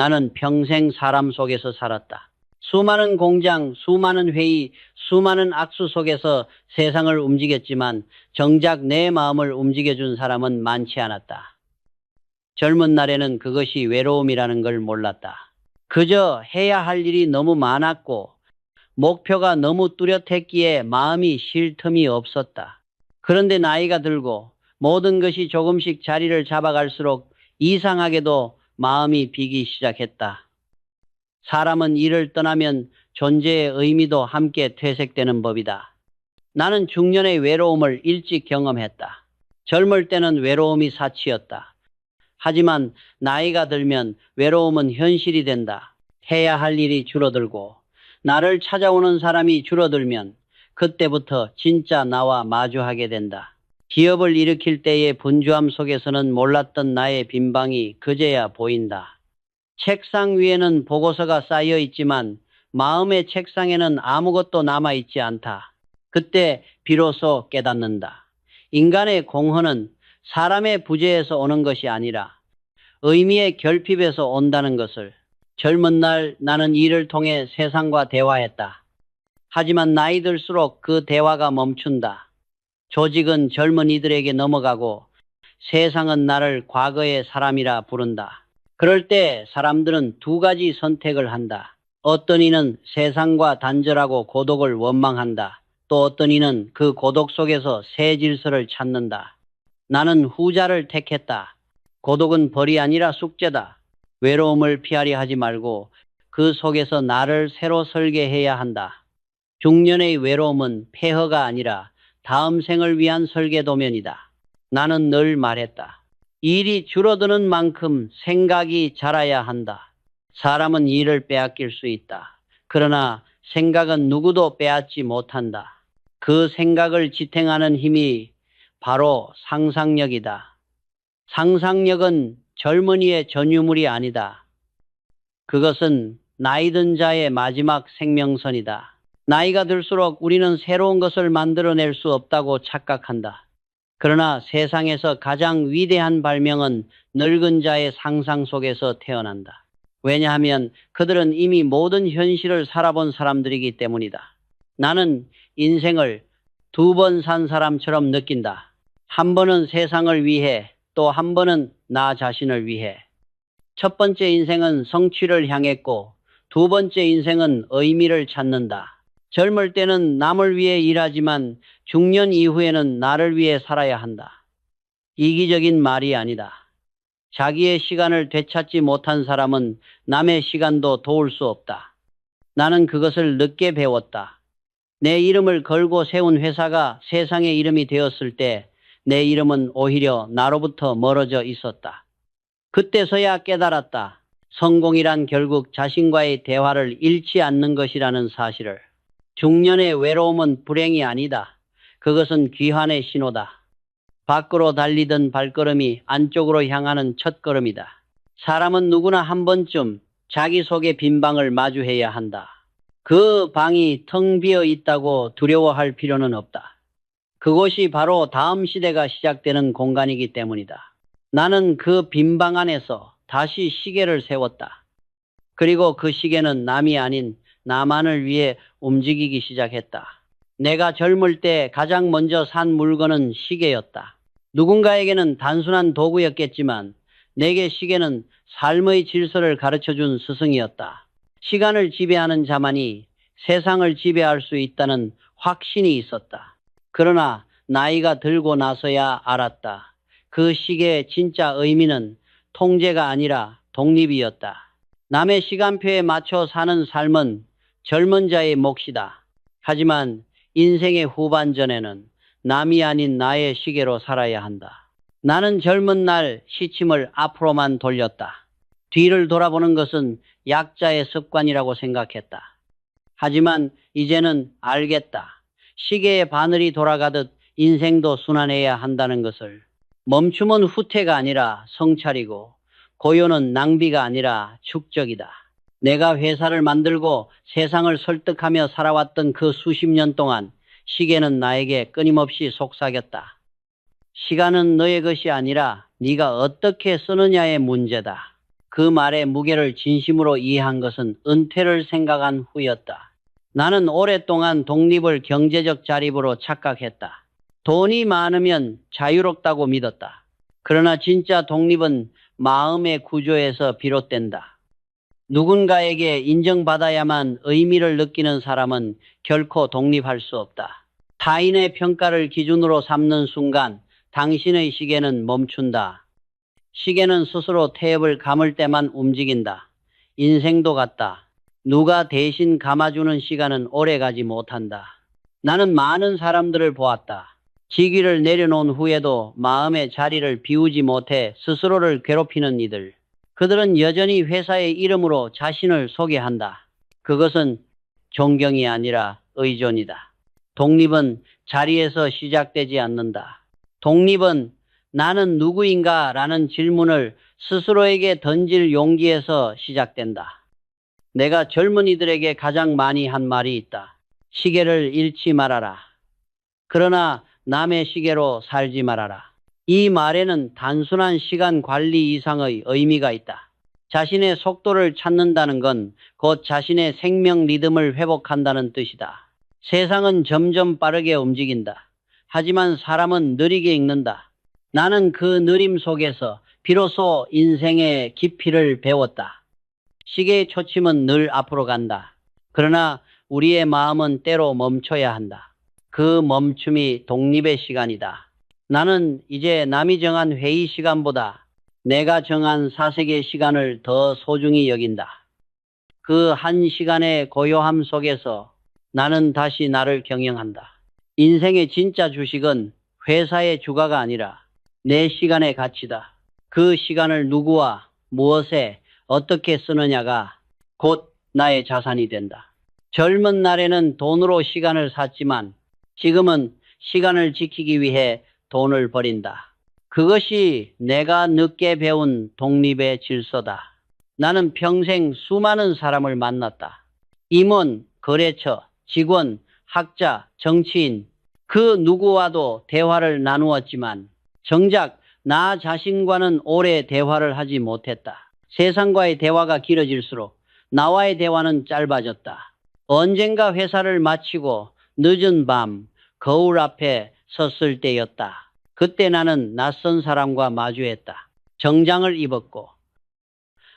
나는 평생 사람 속에서 살았다. 수많은 공장, 수많은 회의, 수많은 악수 속에서 세상을 움직였지만 정작 내 마음을 움직여준 사람은 많지 않았다. 젊은 날에는 그것이 외로움이라는 걸 몰랐다. 그저 해야 할 일이 너무 많았고 목표가 너무 뚜렷했기에 마음이 쉴 틈이 없었다. 그런데 나이가 들고 모든 것이 조금씩 자리를 잡아갈수록 이상하게도 마음이 비기 시작했다. 사람은 일을 떠나면 존재의 의미도 함께 퇴색되는 법이다. 나는 중년의 외로움을 일찍 경험했다. 젊을 때는 외로움이 사치였다. 하지만 나이가 들면 외로움은 현실이 된다. 해야 할 일이 줄어들고 나를 찾아오는 사람이 줄어들면 그때부터 진짜 나와 마주하게 된다. 기업을 일으킬 때의 분주함 속에서는 몰랐던 나의 빈방이 그제야 보인다. 책상 위에는 보고서가 쌓여 있지만 마음의 책상에는 아무것도 남아 있지 않다. 그때 비로소 깨닫는다. 인간의 공헌은 사람의 부재에서 오는 것이 아니라 의미의 결핍에서 온다는 것을 젊은 날 나는 일을 통해 세상과 대화했다. 하지만 나이 들수록 그 대화가 멈춘다. 조직은 젊은이들에게 넘어가고 세상은 나를 과거의 사람이라 부른다. 그럴 때 사람들은 두 가지 선택을 한다. 어떤 이는 세상과 단절하고 고독을 원망한다. 또 어떤 이는 그 고독 속에서 새 질서를 찾는다. 나는 후자를 택했다. 고독은 벌이 아니라 숙제다. 외로움을 피하려 하지 말고 그 속에서 나를 새로 설계해야 한다. 중년의 외로움은 폐허가 아니라 다음 생을 위한 설계도면이다. 나는 늘 말했다. 일이 줄어드는 만큼 생각이 자라야 한다. 사람은 일을 빼앗길 수 있다. 그러나 생각은 누구도 빼앗지 못한다. 그 생각을 지탱하는 힘이 바로 상상력이다. 상상력은 젊은이의 전유물이 아니다. 그것은 나이든 자의 마지막 생명선이다. 나이가 들수록 우리는 새로운 것을 만들어낼 수 없다고 착각한다. 그러나 세상에서 가장 위대한 발명은 늙은 자의 상상 속에서 태어난다. 왜냐하면 그들은 이미 모든 현실을 살아본 사람들이기 때문이다. 나는 인생을 두 번 산 사람처럼 느낀다. 한 번은 세상을 위해 또 한 번은 나 자신을 위해. 첫 번째 인생은 성취를 향했고 두 번째 인생은 의미를 찾는다. 젊을 때는 남을 위해 일하지만 중년 이후에는 나를 위해 살아야 한다. 이기적인 말이 아니다. 자기의 시간을 되찾지 못한 사람은 남의 시간도 도울 수 없다. 나는 그것을 늦게 배웠다. 내 이름을 걸고 세운 회사가 세상의 이름이 되었을 때 내 이름은 오히려 나로부터 멀어져 있었다. 그때서야 깨달았다. 성공이란 결국 자신과의 대화를 잃지 않는 것이라는 사실을. 중년의 외로움은 불행이 아니다. 그것은 귀환의 신호다. 밖으로 달리던 발걸음이 안쪽으로 향하는 첫걸음이다. 사람은 누구나 한 번쯤 자기 속의 빈 방을 마주해야 한다. 그 방이 텅 비어 있다고 두려워할 필요는 없다. 그곳이 바로 다음 시대가 시작되는 공간이기 때문이다. 나는 그 빈방 안에서 다시 시계를 세웠다. 그리고 그 시계는 남이 아닌 나만을 위해 움직이기 시작했다. 내가 젊을 때 가장 먼저 산 물건은 시계였다. 누군가에게는 단순한 도구였겠지만 내게 시계는 삶의 질서를 가르쳐 준 스승이었다. 시간을 지배하는 자만이 세상을 지배할 수 있다는 확신이 있었다. 그러나 나이가 들고 나서야 알았다. 그 시계의 진짜 의미는 통제가 아니라 독립이었다. 남의 시간표에 맞춰 사는 삶은 젊은 자의 몫이다. 하지만 인생의 후반전에는 남이 아닌 나의 시계로 살아야 한다. 나는 젊은 날 시침을 앞으로만 돌렸다. 뒤를 돌아보는 것은 약자의 습관이라고 생각했다. 하지만 이제는 알겠다. 시계의 바늘이 돌아가듯 인생도 순환해야 한다는 것을. 멈춤은 후퇴가 아니라 성찰이고 고요는 낭비가 아니라 축적이다. 내가 회사를 만들고 세상을 설득하며 살아왔던 그 수십 년 동안 시계는 나에게 끊임없이 속삭였다. 시간은 너의 것이 아니라 네가 어떻게 쓰느냐의 문제다. 그 말의 무게를 진심으로 이해한 것은 은퇴를 생각한 후였다. 나는 오랫동안 독립을 경제적 자립으로 착각했다. 돈이 많으면 자유롭다고 믿었다. 그러나 진짜 독립은 마음의 구조에서 비롯된다. 누군가에게 인정받아야만 의미를 느끼는 사람은 결코 독립할 수 없다. 타인의 평가를 기준으로 삼는 순간 당신의 시계는 멈춘다. 시계는 스스로 태엽을 감을 때만 움직인다. 인생도 같다. 누가 대신 감아주는 시간은 오래 가지 못한다. 나는 많은 사람들을 보았다. 직위를 내려놓은 후에도 마음의 자리를 비우지 못해 스스로를 괴롭히는 이들. 그들은 여전히 회사의 이름으로 자신을 소개한다. 그것은 존경이 아니라 의존이다. 독립은 자리에서 시작되지 않는다. 독립은 나는 누구인가 라는 질문을 스스로에게 던질 용기에서 시작된다. 내가 젊은이들에게 가장 많이 한 말이 있다. 시계를 잃지 말아라. 그러나 남의 시계로 살지 말아라. 이 말에는 단순한 시간 관리 이상의 의미가 있다. 자신의 속도를 찾는다는 건 곧 자신의 생명 리듬을 회복한다는 뜻이다. 세상은 점점 빠르게 움직인다. 하지만 사람은 느리게 읽는다. 나는 그 느림 속에서 비로소 인생의 깊이를 배웠다. 시계의 초침은 늘 앞으로 간다. 그러나 우리의 마음은 때로 멈춰야 한다. 그 멈춤이 독립의 시간이다. 나는 이제 남이 정한 회의 시간보다 내가 정한 사색의 시간을 더 소중히 여긴다. 그 한 시간의 고요함 속에서 나는 다시 나를 경영한다. 인생의 진짜 주식은 회사의 주가가 아니라 내 시간의 가치다. 그 시간을 누구와 무엇에 어떻게 쓰느냐가 곧 나의 자산이 된다. 젊은 날에는 돈으로 시간을 샀지만 지금은 시간을 지키기 위해 돈을 버린다. 그것이 내가 늦게 배운 독립의 질서다. 나는 평생 수많은 사람을 만났다. 임원, 거래처, 직원, 학자, 정치인, 그 누구와도 대화를 나누었지만 정작 나 자신과는 오래 대화를 하지 못했다. 세상과의 대화가 길어질수록 나와의 대화는 짧아졌다. 언젠가 회사를 마치고 늦은 밤 거울 앞에 섰을 때였다. 그때 나는 낯선 사람과 마주했다. 정장을 입었고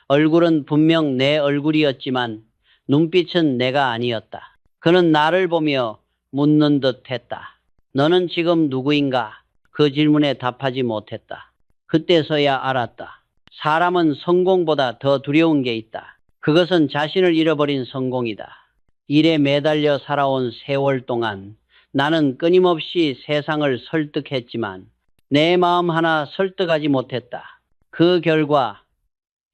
얼굴은 분명 내 얼굴이었지만 눈빛은 내가 아니었다. 그는 나를 보며 묻는 듯 했다. 너는 지금 누구인가? 그 질문에 답하지 못했다. 그때서야 알았다. 사람은 성공보다 더 두려운 게 있다. 그것은 자신을 잃어버린 성공이다. 일에 매달려 살아온 세월 동안 나는 끊임없이 세상을 설득했지만 내 마음 하나 설득하지 못했다. 그 결과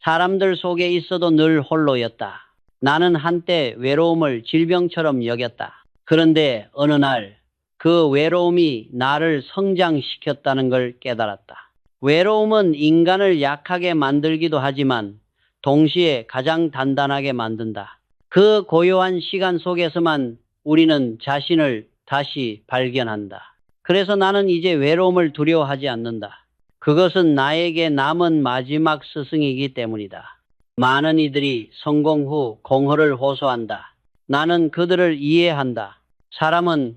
사람들 속에 있어도 늘 홀로였다. 나는 한때 외로움을 질병처럼 여겼다. 그런데 어느 날 그 외로움이 나를 성장시켰다는 걸 깨달았다. 외로움은 인간을 약하게 만들기도 하지만 동시에 가장 단단하게 만든다. 그 고요한 시간 속에서만 우리는 자신을 다시 발견한다. 그래서 나는 이제 외로움을 두려워하지 않는다. 그것은 나에게 남은 마지막 스승이기 때문이다. 많은 이들이 성공 후 공허를 호소한다. 나는 그들을 이해한다. 사람은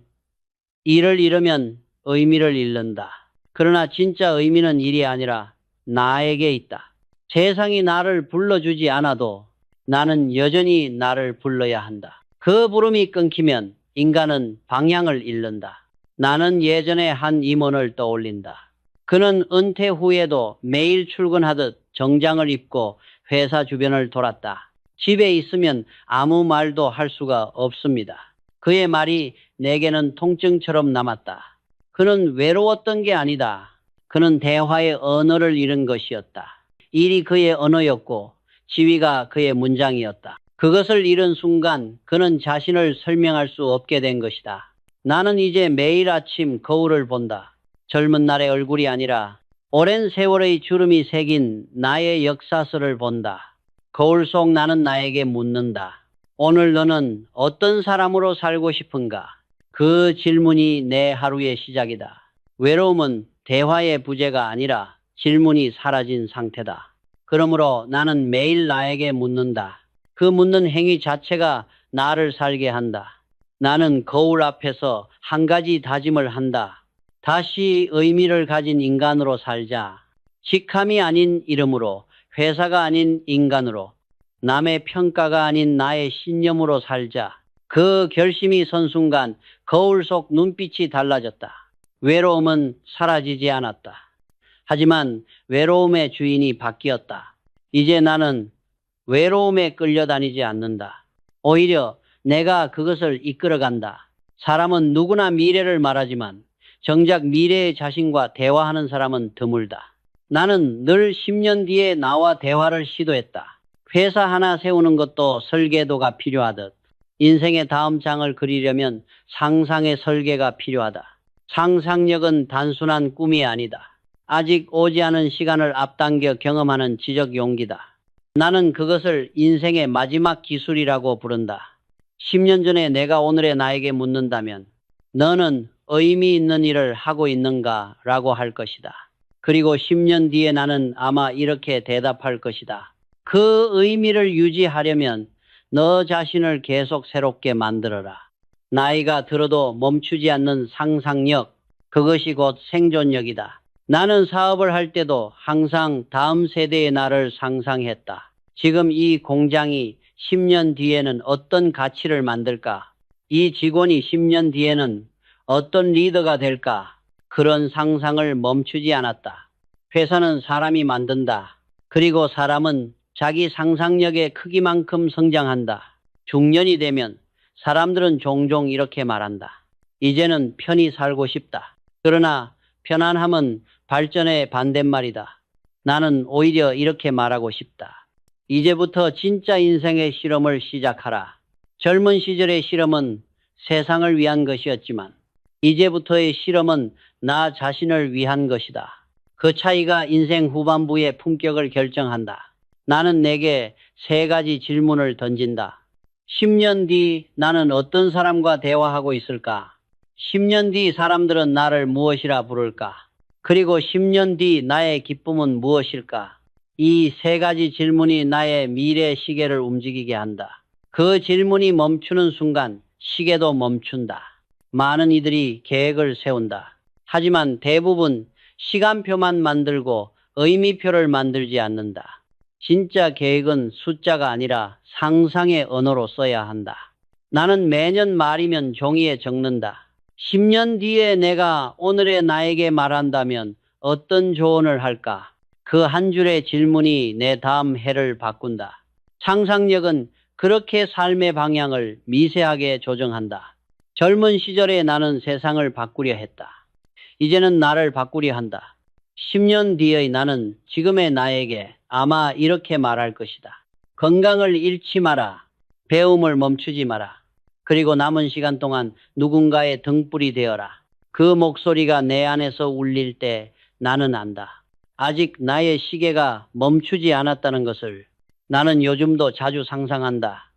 일을 잃으면 의미를 잃는다. 그러나 진짜 의미는 일이 아니라 나에게 있다. 세상이 나를 불러주지 않아도 나는 여전히 나를 불러야 한다. 그 부름이 끊기면 인간은 방향을 잃는다. 나는 예전에 한 임원을 떠올린다. 그는 은퇴 후에도 매일 출근하듯 정장을 입고 회사 주변을 돌았다. 집에 있으면 아무 말도 할 수가 없습니다. 그의 말이 내게는 통증처럼 남았다. 그는 외로웠던 게 아니다. 그는 대화의 언어를 잃은 것이었다. 일이 그의 언어였고 지위가 그의 문장이었다. 그것을 잃은 순간 그는 자신을 설명할 수 없게 된 것이다. 나는 이제 매일 아침 거울을 본다. 젊은 날의 얼굴이 아니라 오랜 세월의 주름이 새긴 나의 역사서를 본다. 거울 속 나는 나에게 묻는다. 오늘 너는 어떤 사람으로 살고 싶은가? 그 질문이 내 하루의 시작이다. 외로움은 대화의 부재가 아니라 질문이 사라진 상태다. 그러므로 나는 매일 나에게 묻는다. 그 묻는 행위 자체가 나를 살게 한다. 나는 거울 앞에서 한 가지 다짐을 한다. 다시 의미를 가진 인간으로 살자. 직함이 아닌 이름으로, 회사가 아닌 인간으로, 남의 평가가 아닌 나의 신념으로 살자. 그 결심이 선 순간 거울 속 눈빛이 달라졌다. 외로움은 사라지지 않았다. 하지만 외로움의 주인이 바뀌었다. 이제 나는 외로움에 끌려다니지 않는다. 오히려 내가 그것을 이끌어간다. 사람은 누구나 미래를 말하지만 정작 미래의 자신과 대화하는 사람은 드물다. 나는 늘 10년 뒤에 나와 대화를 시도했다. 회사 하나 세우는 것도 설계도가 필요하듯 인생의 다음 장을 그리려면 상상의 설계가 필요하다. 상상력은 단순한 꿈이 아니다. 아직 오지 않은 시간을 앞당겨 경험하는 지적 용기다. 나는 그것을 인생의 마지막 기술이라고 부른다. 10년 전에 내가 오늘의 나에게 묻는다면 너는 의미 있는 일을 하고 있는가? 라고 할 것이다. 그리고 10년 뒤에 나는 아마 이렇게 대답할 것이다. 그 의미를 유지하려면 너 자신을 계속 새롭게 만들어라. 나이가 들어도 멈추지 않는 상상력, 그것이 곧 생존력이다. 나는 사업을 할 때도 항상 다음 세대의 나를 상상했다. 지금 이 공장이 10년 뒤에는 어떤 가치를 만들까? 이 직원이 10년 뒤에는 어떤 리더가 될까? 그런 상상을 멈추지 않았다. 회사는 사람이 만든다. 그리고 사람은 자기 상상력의 크기만큼 성장한다. 중년이 되면 사람들은 종종 이렇게 말한다. 이제는 편히 살고 싶다. 그러나 편안함은 발전의 반대말이다. 나는 오히려 이렇게 말하고 싶다. 이제부터 진짜 인생의 실험을 시작하라. 젊은 시절의 실험은 세상을 위한 것이었지만 이제부터의 실험은 나 자신을 위한 것이다. 그 차이가 인생 후반부의 품격을 결정한다. 나는 내게 세 가지 질문을 던진다. 10년 뒤 나는 어떤 사람과 대화하고 있을까? 10년 뒤 사람들은 나를 무엇이라 부를까? 그리고 10년 뒤 나의 기쁨은 무엇일까? 이 세 가지 질문이 나의 미래 시계를 움직이게 한다. 그 질문이 멈추는 순간 시계도 멈춘다. 많은 이들이 계획을 세운다. 하지만 대부분 시간표만 만들고 의미표를 만들지 않는다. 진짜 계획은 숫자가 아니라 상상의 언어로 써야 한다. 나는 매년 말이면 종이에 적는다. 10년 뒤에 내가 오늘의 나에게 말한다면 어떤 조언을 할까? 그 한 줄의 질문이 내 다음 해를 바꾼다. 상상력은 그렇게 삶의 방향을 미세하게 조정한다. 젊은 시절에 나는 세상을 바꾸려 했다. 이제는 나를 바꾸려 한다. 10년 뒤의 나는 지금의 나에게 아마 이렇게 말할 것이다. 건강을 잃지 마라. 배움을 멈추지 마라. 그리고 남은 시간 동안 누군가의 등불이 되어라. 그 목소리가 내 안에서 울릴 때 나는 안다. 아직 나의 시계가 멈추지 않았다는 것을 나는 요즘도 자주 상상한다.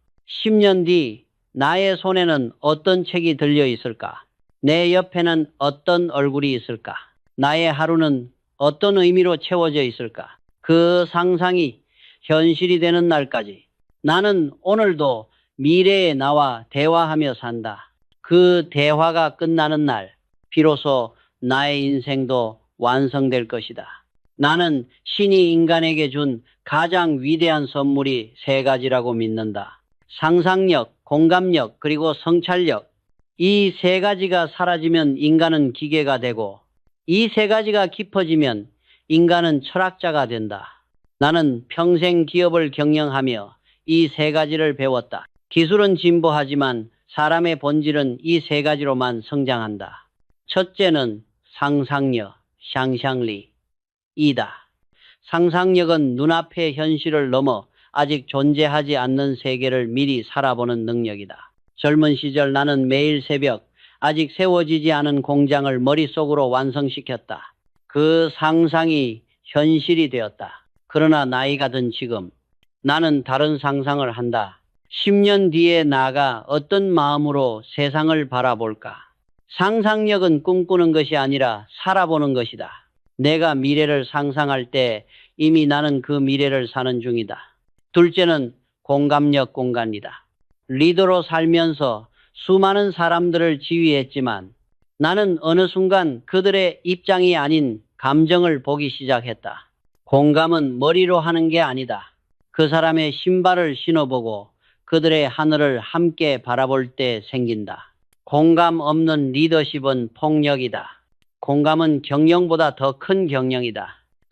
10년 뒤 나의 손에는 어떤 책이 들려 있을까? 내 옆에는 어떤 얼굴이 있을까? 나의 하루는 어떤 의미로 채워져 있을까? 그 상상이 현실이 되는 날까지 나는 오늘도 미래의 나와 대화하며 산다. 그 대화가 끝나는 날, 비로소 나의 인생도 완성될 것이다. 나는 신이 인간에게 준 가장 위대한 선물이 세 가지라고 믿는다. 상상력, 공감력, 그리고 성찰력. 이 세 가지가 사라지면 인간은 기계가 되고, 이 세 가지가 깊어지면 인간은 철학자가 된다. 나는 평생 기업을 경영하며 이 세 가지를 배웠다. 기술은 진보하지만 사람의 본질은 이 세 가지로만 성장한다. 첫째는 상상력, 샹샹리. 이다. 상상력은 눈앞의 현실을 넘어 아직 존재하지 않는 세계를 미리 살아보는 능력이다. 젊은 시절 나는 매일 새벽 아직 세워지지 않은 공장을 머릿속으로 완성시켰다. 그 상상이 현실이 되었다. 그러나 나이가 든 지금 나는 다른 상상을 한다. 10년 뒤에 나가 어떤 마음으로 세상을 바라볼까? 상상력은 꿈꾸는 것이 아니라 살아보는 것이다. 내가 미래를 상상할 때 이미 나는 그 미래를 사는 중이다. 둘째는 공감력 공간이다. 리더로 살면서 수많은 사람들을 지휘했지만 나는 어느 순간 그들의 입장이 아닌 감정을 보기 시작했다. 공감은 머리로 하는 게 아니다. 그 사람의 신발을 신어보고 그들의 하늘을 함께 바라볼 때 생긴다. 공감 없는 리더십은 폭력이다. 공감은 경영보다 더 큰 경영이다.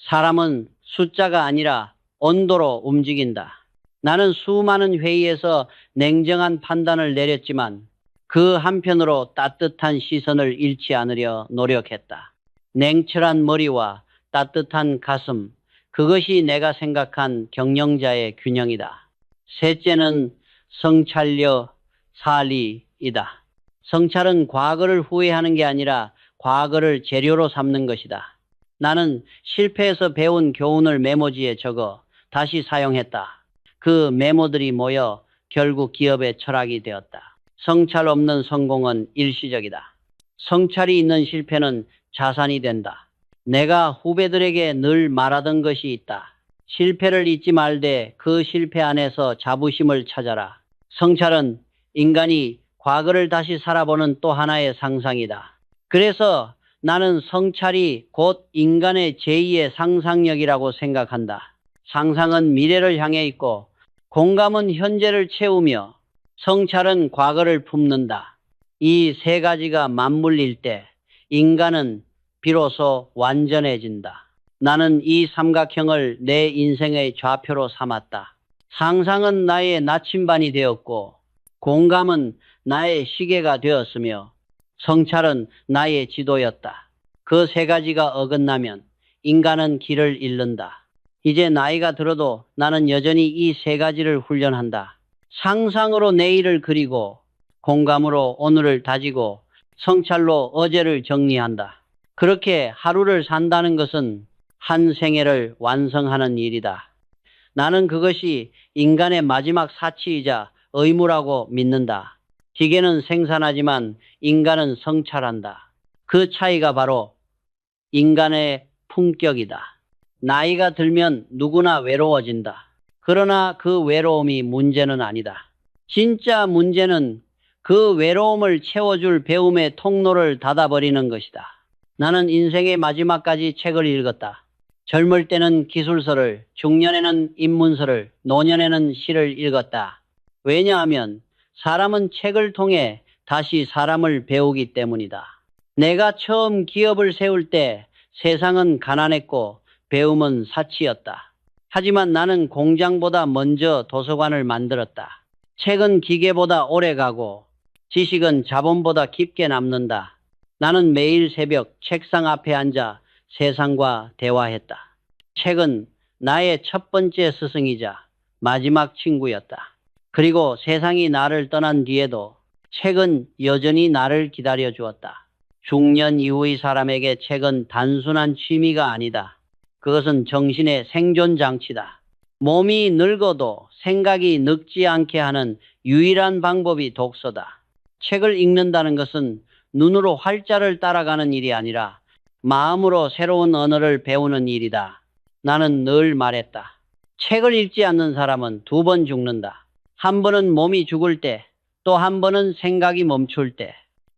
사람은 숫자가 아니라 온도로 움직인다. 나는 수많은 회의에서 냉정한 판단을 내렸지만 그 한편으로 따뜻한 시선을 잃지 않으려 노력했다. 냉철한 머리와 따뜻한 가슴, 그것이 내가 생각한 경영자의 균형이다. 셋째는 성찰력 사리이다. 성찰은 과거를 후회하는 게 아니라 과거를 재료로 삼는 것이다. 나는 실패에서 배운 교훈을 메모지에 적어 다시 사용했다. 그 메모들이 모여 결국 기업의 철학이 되었다. 성찰 없는 성공은 일시적이다. 성찰이 있는 실패는 자산이 된다. 내가 후배들에게 늘 말하던 것이 있다. 실패를 잊지 말되 그 실패 안에서 자부심을 찾아라. 성찰은 인간이 과거를 다시 살아보는 또 하나의 상상이다. 그래서 나는 성찰이 곧 인간의 제2의 상상력이라고 생각한다. 상상은 미래를 향해 있고 공감은 현재를 채우며 성찰은 과거를 품는다. 이 세 가지가 맞물릴 때 인간은 비로소 완전해진다. 나는 이 삼각형을 내 인생의 좌표로 삼았다. 상상은 나의 나침반이 되었고 공감은 나의 시계가 되었으며 성찰은 나의 지도였다. 그 세 가지가 어긋나면 인간은 길을 잃는다. 이제 나이가 들어도 나는 여전히 이 세 가지를 훈련한다. 상상으로 내일을 그리고 공감으로 오늘을 다지고 성찰로 어제를 정리한다. 그렇게 하루를 산다는 것은 한 생애를 완성하는 일이다. 나는 그것이 인간의 마지막 사치이자 의무라고 믿는다. 기계는 생산하지만 인간은 성찰한다. 그 차이가 바로 인간의 품격이다. 나이가 들면 누구나 외로워진다. 그러나 그 외로움이 문제는 아니다. 진짜 문제는 그 외로움을 채워줄 배움의 통로를 닫아버리는 것이다. 나는 인생의 마지막까지 책을 읽었다. 젊을 때는 기술서를, 중년에는 인문서를, 노년에는 시를 읽었다. 왜냐하면 사람은 책을 통해 다시 사람을 배우기 때문이다. 내가 처음 기업을 세울 때 세상은 가난했고 배움은 사치였다. 하지만 나는 공장보다 먼저 도서관을 만들었다. 책은 기계보다 오래 가고 지식은 자본보다 깊게 남는다. 나는 매일 새벽 책상 앞에 앉아 세상과 대화했다. 책은 나의 첫 번째 스승이자 마지막 친구였다. 그리고 세상이 나를 떠난 뒤에도 책은 여전히 나를 기다려 주었다. 중년 이후의 사람에게 책은 단순한 취미가 아니다. 그것은 정신의 생존 장치다. 몸이 늙어도 생각이 늙지 않게 하는 유일한 방법이 독서다. 책을 읽는다는 것은 눈으로 활자를 따라가는 일이 아니라 마음으로 새로운 언어를 배우는 일이다. 나는 늘 말했다. 책을 읽지 않는 사람은 두 번 죽는다. 한 번은 몸이 죽을 때, 또 한 번은 생각이 멈출 때.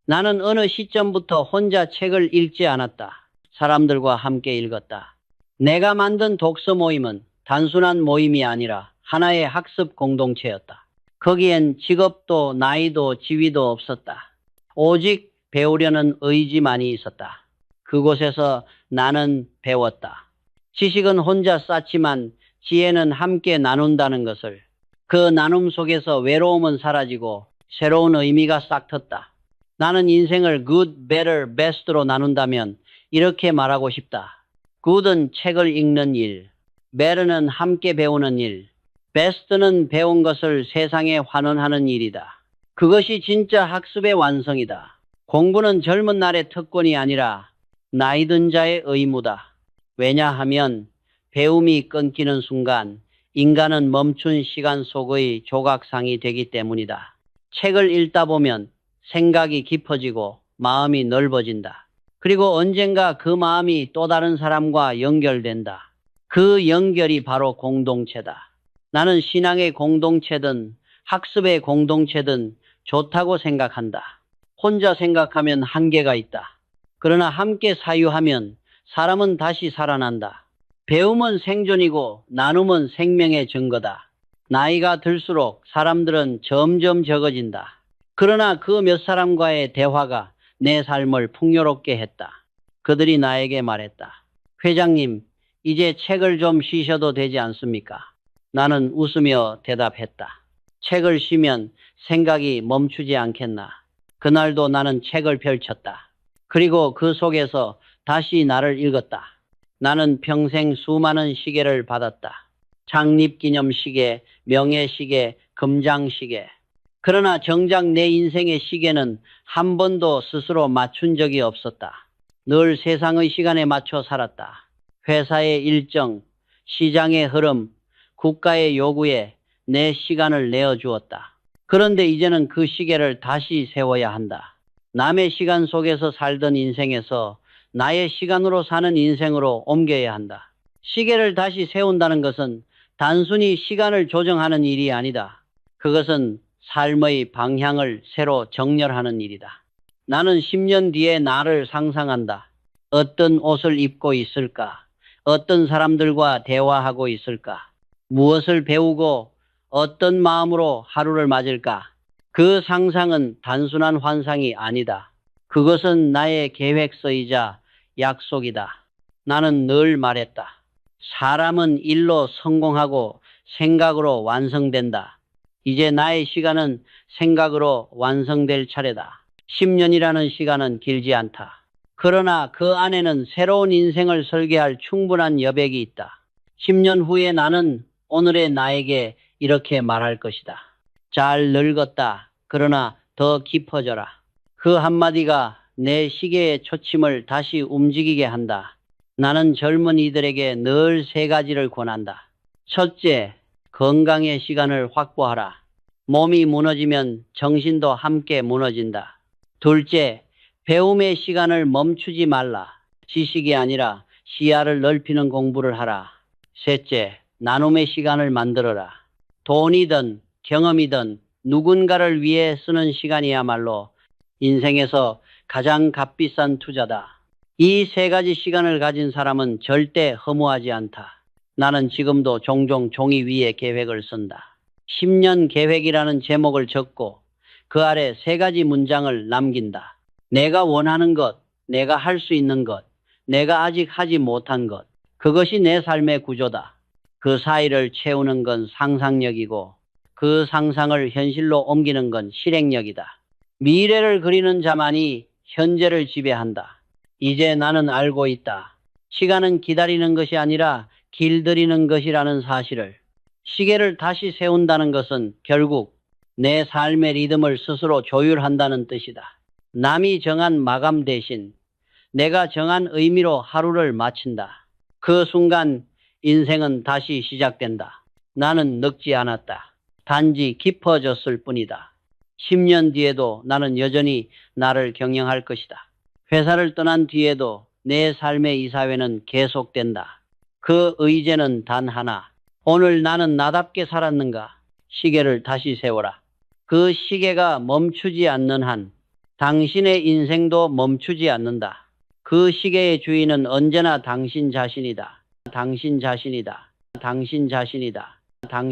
나는 어느 시점부터 혼자 책을 읽지 않았다. 사람들과 함께 읽었다. 내가 만든 독서 모임은 단순한 모임이 아니라 하나의 학습 공동체였다. 거기엔 직업도 나이도 지위도 없었다. 오직 배우려는 의지만이 있었다. 그곳에서 나는 배웠다. 지식은 혼자 쌓지만 지혜는 함께 나눈다는 것을 그 나눔 속에서 외로움은 사라지고 새로운 의미가 싹 텄다. 나는 인생을 good, better, best로 나눈다면 이렇게 말하고 싶다. good은 책을 읽는 일, better는 함께 배우는 일, best는 배운 것을 세상에 환원하는 일이다. 그것이 진짜 학습의 완성이다. 공부는 젊은 날의 특권이 아니라 나이 든 자의 의무다. 왜냐하면 배움이 끊기는 순간 인간은 멈춘 시간 속의 조각상이 되기 때문이다. 책을 읽다 보면 생각이 깊어지고 마음이 넓어진다. 그리고 언젠가 그 마음이 또 다른 사람과 연결된다. 그 연결이 바로 공동체다. 나는 신앙의 공동체든 학습의 공동체든 좋다고 생각한다. 혼자 생각하면 한계가 있다. 그러나 함께 사유하면 사람은 다시 살아난다. 배움은 생존이고 나눔은 생명의 증거다. 나이가 들수록 사람들은 점점 적어진다. 그러나 그 몇 사람과의 대화가 내 삶을 풍요롭게 했다. 그들이 나에게 말했다. 회장님, 이제 책을 좀 쉬셔도 되지 않습니까? 나는 웃으며 대답했다. 책을 쉬면 생각이 멈추지 않겠나. 그날도 나는 책을 펼쳤다. 그리고 그 속에서 다시 나를 읽었다. 나는 평생 수많은 시계를 받았다. 창립기념 시계, 명예시계, 금장시계. 그러나 정작 내 인생의 시계는 한 번도 스스로 맞춘 적이 없었다. 늘 세상의 시간에 맞춰 살았다. 회사의 일정, 시장의 흐름, 국가의 요구에 내 시간을 내어 주었다. 그런데 이제는 그 시계를 다시 세워야 한다. 남의 시간 속에서 살던 인생에서 나의 시간으로 사는 인생으로 옮겨야 한다. 시계를 다시 세운다는 것은 단순히 시간을 조정하는 일이 아니다. 그것은 삶의 방향을 새로 정렬하는 일이다. 나는 10년 뒤에 나를 상상한다. 어떤 옷을 입고 있을까? 어떤 사람들과 대화하고 있을까? 무엇을 배우고 어떤 마음으로 하루를 맞을까? 그 상상은 단순한 환상이 아니다. 그것은 나의 계획서이자 약속이다. 나는 늘 말했다. 사람은 일로 성공하고 생각으로 완성된다. 이제 나의 시간은 생각으로 완성될 차례다. 10년이라는 시간은 길지 않다. 그러나 그 안에는 새로운 인생을 설계할 충분한 여백이 있다. 10년 후에 나는 오늘의 나에게 이렇게 말할 것이다. 잘 늙었다. 그러나 더 깊어져라. 그 한마디가 내 시계의 초침을 다시 움직이게 한다. 나는 젊은 이들에게 늘 세 가지를 권한다. 첫째, 건강의 시간을 확보하라. 몸이 무너지면 정신도 함께 무너진다. 둘째, 배움의 시간을 멈추지 말라. 지식이 아니라 시야를 넓히는 공부를 하라. 셋째, 나눔의 시간을 만들어라. 돈이든 경험이든 누군가를 위해 쓰는 시간이야말로 인생에서 가장 값비싼 투자다. 이 세 가지 시간을 가진 사람은 절대 허무하지 않다. 나는 지금도 종종 종이 위에 계획을 쓴다. 10년 계획이라는 제목을 적고 그 아래 세 가지 문장을 남긴다. 내가 원하는 것, 내가 할 수 있는 것, 내가 아직 하지 못한 것. 그것이 내 삶의 구조다. 그 사이를 채우는 건 상상력이고 그 상상을 현실로 옮기는 건 실행력이다. 미래를 그리는 자만이 현재를 지배한다. 이제 나는 알고 있다. 시간은 기다리는 것이 아니라 길들이는 것이라는 사실을. 시계를 다시 세운다는 것은 결국 내 삶의 리듬을 스스로 조율한다는 뜻이다. 남이 정한 마감 대신 내가 정한 의미로 하루를 마친다. 그 순간 인생은 다시 시작된다. 나는 늙지 않았다. 단지 깊어졌을 뿐이다. 10년 뒤에도 나는 여전히 나를 경영할 것이다. 회사를 떠난 뒤에도 내 삶의 이 사회는 계속된다. 그 의제는 단 하나. 오늘 나는 나답게 살았는가? 시계를 다시 세워라. 그 시계가 멈추지 않는 한 당신의 인생도 멈추지 않는다. 그 시계의 주인은 언제나 당신 자신이다. 당신 자신이다. 당신 자신이다. 당